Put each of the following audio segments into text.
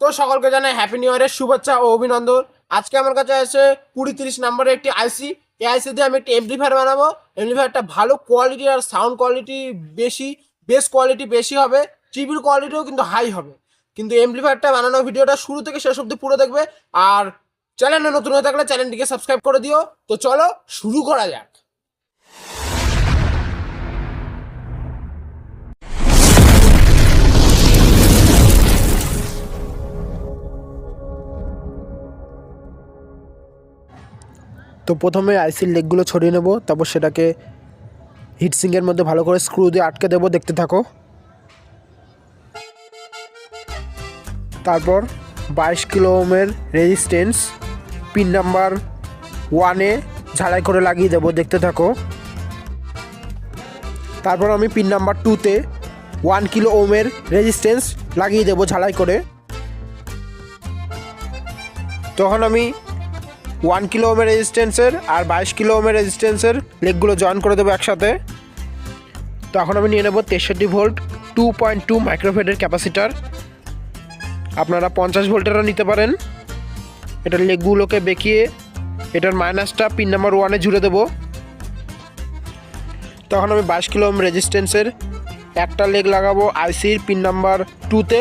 তো সকলকে জানাই হ্যাপি নিউ ইয়ারের শুভেচ্ছা ও অভিনন্দন। আজকে আমার কাছে আছে কুড়ি তিরিশ নম্বরের একটি আইসি এই আইসি দিয়ে আমি একটি এমপ্লিফায়ার বানাবো। এমপ্লিফায়ারটা ভালো কোয়ালিটি আর সাউন্ড কোয়ালিটি বেশি বেস কোয়ালিটি বেশি হবে চিবির কোয়ালিটিও কিন্তু হাই হবে। কিন্তু এমপ্লিফায়ারটা বানানোর ভিডিওটা শুরু থেকে শেষ অব্দি পুরো দেখবে। আর চ্যানেলে নতুন হয়ে থাকলে চ্যানেলটিকে সাবস্ক্রাইব করে দিও। তো চলো শুরু করা যাক। তো প্রথমে আইসির লেগগুলো ছড়িয়ে নেব, তারপর সেটাকে হিটসিংয়ের মধ্যে ভালো করে স্ক্রু দিয়ে আটকে দেবো, দেখতে থাকো। তারপর বাইশ কিলো ওমের রেজিস্ট্যান্স পিন নাম্বার ওয়ানে ঝালাই করে লাগিয়ে দেবো, দেখতে থাকো। তারপর আমি পিন নাম্বার টুতে ওয়ান কিলো ওমের রেজিস্ট্যান্স লাগিয়ে দেবো, ঝালাই করে। তখন আমি ওয়ান কিলো ওমের রেজিস্ট্যান্সের আর বাইশ কিলো ওমের রেজিস্ট্যান্সের লেগগুলো জয়েন করে দেবো একসাথে। তো এখন আমি নিয়ে নেব তেষট্টি ভোল্ট টু পয়েন্ট টু মাইক্রোফেডের ক্যাপাসিটার আপনারা পঞ্চাশ ভোল্টেরও নিতে পারেন। এটার লেগগুলোকে বেঁকিয়ে এটার মাইনাসটা পিন নাম্বার ওয়ানে জুড়ে দেবো। তখন আমি বাইশ কিলো ওম রেজিস্ট্যান্সের একটা লেগ লাগাবো আইসির পিন নাম্বার টুতে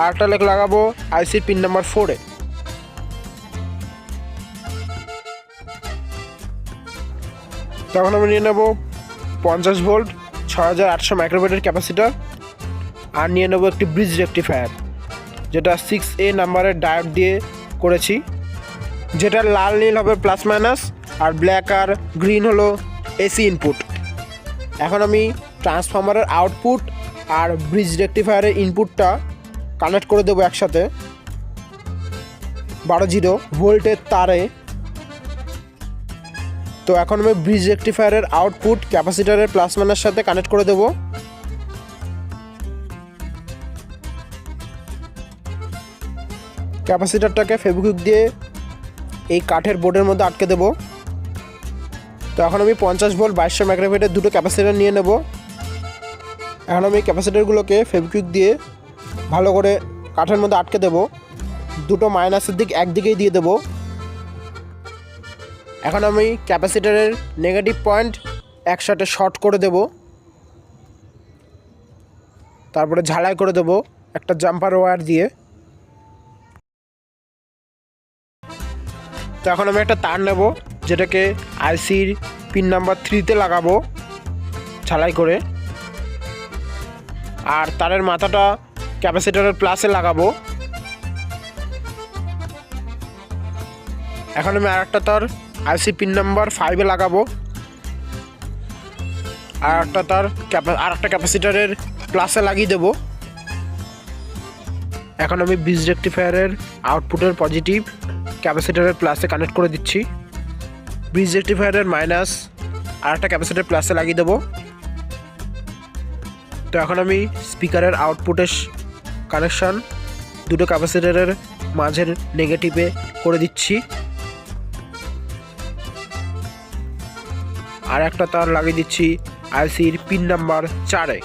আর একটা লেগ লাগাবো আইসির পিন নাম্বার ফোরে তখন আমি নিয়ে নেব পঞ্চাশ ভোল্ট ছ হাজার আটশো মাইক্রোভেটের ক্যাপাসিটার আর নিয়ে নেব একটি ব্রিজ রেকটিফায়ার যেটা সিক্স এ নাম্বারের ডায়োড দিয়ে করেছি। যেটা লাল, নীল হবে প্লাস মাইনাস আর ব্ল্যাক আর গ্রিন হলো এসি ইনপুট এখন আমি ট্রান্সফর্মারের আউটপুট আর ব্রিজ রেকটিফায়ারের ইনপুটটা কানেক্ট করে দেবো একসাথে। বারো জিরো ভোল্টের তারে তো এখন আমি ব্রিজ রেকটিফায়ারের আউটপুট ক্যাপাসিটারের প্লাস মানের সাথে কানেক্ট করে দেবো। ক্যাপাসিটারটাকে ফেবিকুইক দিয়ে এই কাঠের বোর্ডের মধ্যে আটকে দেবো। তো এখন আমি পঞ্চাশ ভোল্ট বাইশশো মাইক্রোভেটের দুটো ক্যাপাসিটার নিয়ে নেব। এখন আমি ক্যাপাসিটারগুলোকে ফেবিকুইক দিয়ে ভালো করে কাঠের মধ্যে আটকে দেবো। দুটো মাইনাসের দিক একদিকেই দিয়ে দেবো। এখন আমি ক্যাপাসিটারের নেগেটিভ পয়েন্ট একসাথে শর্ট করে দেব। তারপরে ঝালাই করে দেব একটা জাম্পার ওয়্যার দিয়ে। তো এখন আমি একটা তার নেব, যেটাকে আইসির পিন নাম্বার থ্রিতে লাগাবো, ঝালাই করে। আর তারের মাথাটা ক্যাপাসিটারের প্লাসে লাগাবো। এখন আমি আর একটা তার আইসি পিন নাম্বার ফাইভে লাগাবো। আর একটা তার আর একটা ক্যাপাসিটারের প্লাসে লাগিয়ে দেবো। এখন আমি বিজ রেকটিফায়ারের আউটপুটের পজিটিভ ক্যাপাসিটারের প্লাসে কানেক্ট করে দিচ্ছি। ব্রিজ রেকটিফায়ারের মাইনাস আর একটা ক্যাপাসিটার প্লাসে লাগিয়ে দেবো। তো এখন আমি স্পিকারের আউটপুটের কানেকশান দুটো ক্যাপাসিটারের মাঝের নেগেটিভে করে দিচ্ছি। আর একটা তার লাগিয়ে দিচ্ছি আইসির পিন নাম্বার চারে।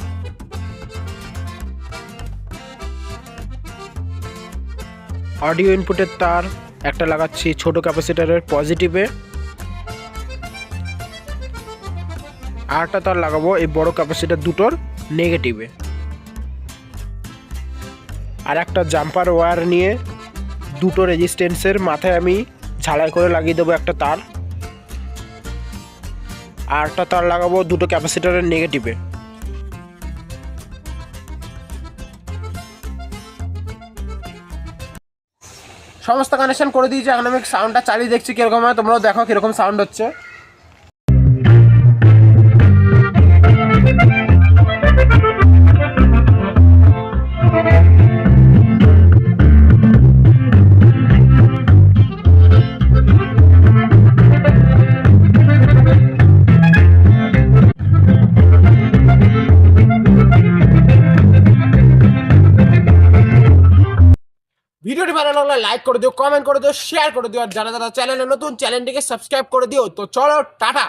অডিও ইনপুটের তার একটা লাগাচ্ছি ছোট ক্যাপাসিটারের পজিটিভে। আর একটা তার লাগাবো এই বড় ক্যাপাসিটার দুটোর নেগেটিভে। আর একটা জাম্পার ওয়্যার নিয়ে দুটো রেজিস্ট্যান্সের মাথায় আমি ঝালাই করে লাগিয়ে দেবো একটা তার। আর একটা তার লাগাবো দুটো ক্যাপাসিটারের নেগেটিভে সমস্ত কানেকশন করে দিয়েছি এখন আমি সাউন্ডটা চালিয়ে দেখছি কীরকম হয়, তোমরাও দেখো কীরকম সাউন্ড হচ্ছে। লাগলে লাইক করে দিও কমেন্ট করে দিও শেয়ার করে দিও, আর যারা যারা চ্যানেলে নতুন চ্যানেলটিকে সাবস্ক্রাইব করে দিও। তো চলো, টাটা।